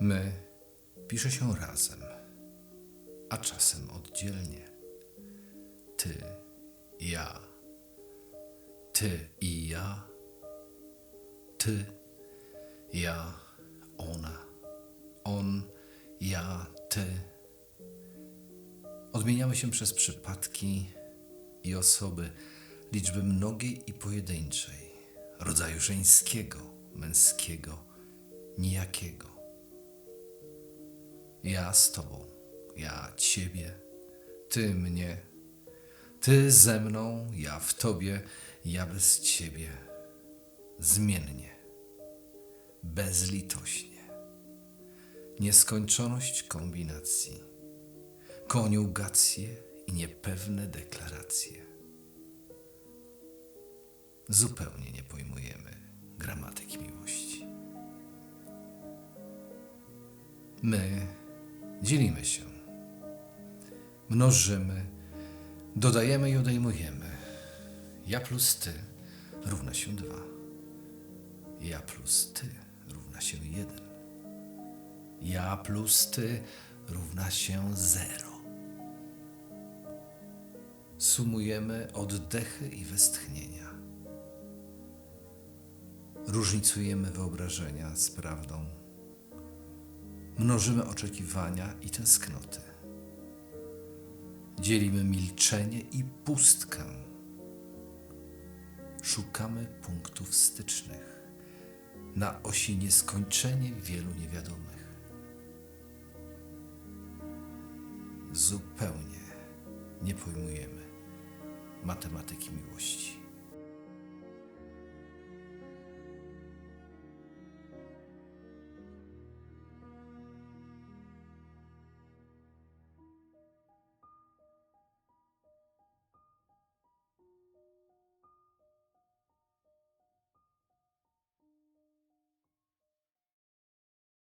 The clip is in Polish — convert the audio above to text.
My pisze się razem, a czasem oddzielnie. Ty, ja, ty i ja, ty, ja, ona, on, ja, ty. Odmieniamy się przez przypadki i osoby, liczby mnogiej i pojedynczej, rodzaju żeńskiego, męskiego, nijakiego. Ja z Tobą, ja Ciebie, Ty mnie, Ty ze mną, ja w Tobie, ja bez Ciebie, zmiennie, bezlitośnie. Nieskończoność kombinacji, koniugacje i niepewne deklaracje. Zupełnie nie pojmujemy gramatyki miłości. My dzielimy się, mnożymy, dodajemy i odejmujemy. Ja plus ty równa się dwa. Ja plus ty równa się jeden. Ja plus ty równa się zero. Sumujemy oddechy i westchnienia. Różnicujemy wyobrażenia z prawdą. Mnożymy oczekiwania i tęsknoty. Dzielimy milczenie i pustkę. Szukamy punktów stycznych na osi nieskończenie wielu niewiadomych. Zupełnie nie pojmujemy matematyki miłości.